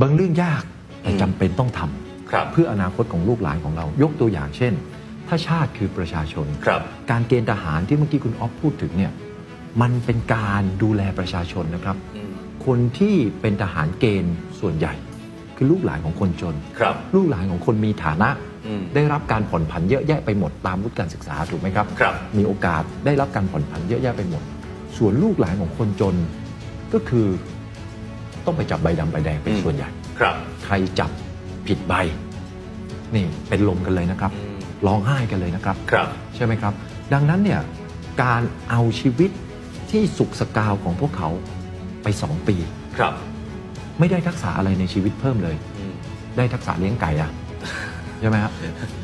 บางเรื่องยากแต่อืมจำเป็นต้องทำครับเพื่ออนาคตของลูกหลานของเรา ยกตัวอย่างเช่น ถ้าชาติคือประชาชนครับการเกณฑ์ทหารที่เมื่อกี้คุณออฟพูดถึงเนี่ยมันเป็นการดูแลประชาชนนะครับอืมคนที่เป็นทหารเกณฑ์ส่วนใหญ่ คือลูกหลานของคนจนครับลูกหลานของคนมีฐานะอืมได้รับการผ่อนผันเยอะแยะไปหมดตามวุฒิการศึกษาถูกไหมครับครับมีโอกาสได้รับการผ่อนผันเยอะแยะไปหมด ส่วนลูกหลานของคนจนก็คือ ต้องไปจับใบดำใบแดงเป็นอืมส่วนใหญ่ ครับ ใครจับผิดใบ นี่เป็นลมกันเลยนะครับอืมร้องไห้กันเลยนะครับ ครับ ใช่ไหมครับ ดังนั้นเนี่ยการเอาชีวิตที่สุขสกาวของพวกเขาไปสองปี ครับไม่ได้ทักษะอะไรในชีวิตเพิ่มเลย อืมได้ทักษะเลี้ยงไก่อะใช่ไหมครับ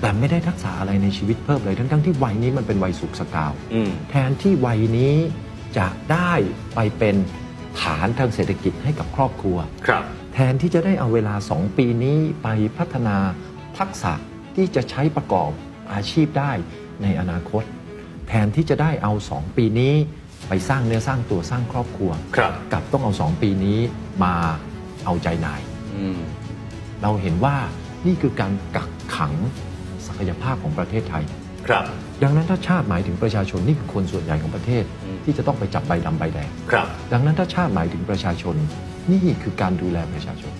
แต่ไม่ได้ทักษะอะไรในชีวิตเพิ่มเลย ทั้งทั้งๆที่วัยนี้มันเป็นวัยสุขสกาว อืม แทนที่วัยนี้จะได้ไปเป็น ฐานทางเศรษฐกิจให้กับครอบครัว ครับ แทนที่จะได้เอาเวลา 2 ปีนี้ไปพัฒนาทักษะที่จะใช้ประกอบอาชีพได้ในอนาคต แทนที่จะได้เอา 2 ปีนี้ไปสร้างเนื้อสร้างตัวสร้างครอบครัว ครับ กลับต้องเอา 2 ปีนี้มาเอาใจนาย อืม เราเห็นว่านี่คือการกักขังศักยภาพของประเทศไทย ครับ ดังนั้นถ้าชาติหมายถึงประชาชนนี่คือคนส่วนใหญ่ของประเทศอืมที่จะต้องไปจับใบดำใบแดงครับ ดังนั้นถ้าชาติหมายถึงประชาชนนี่คือการดูแลประชาชน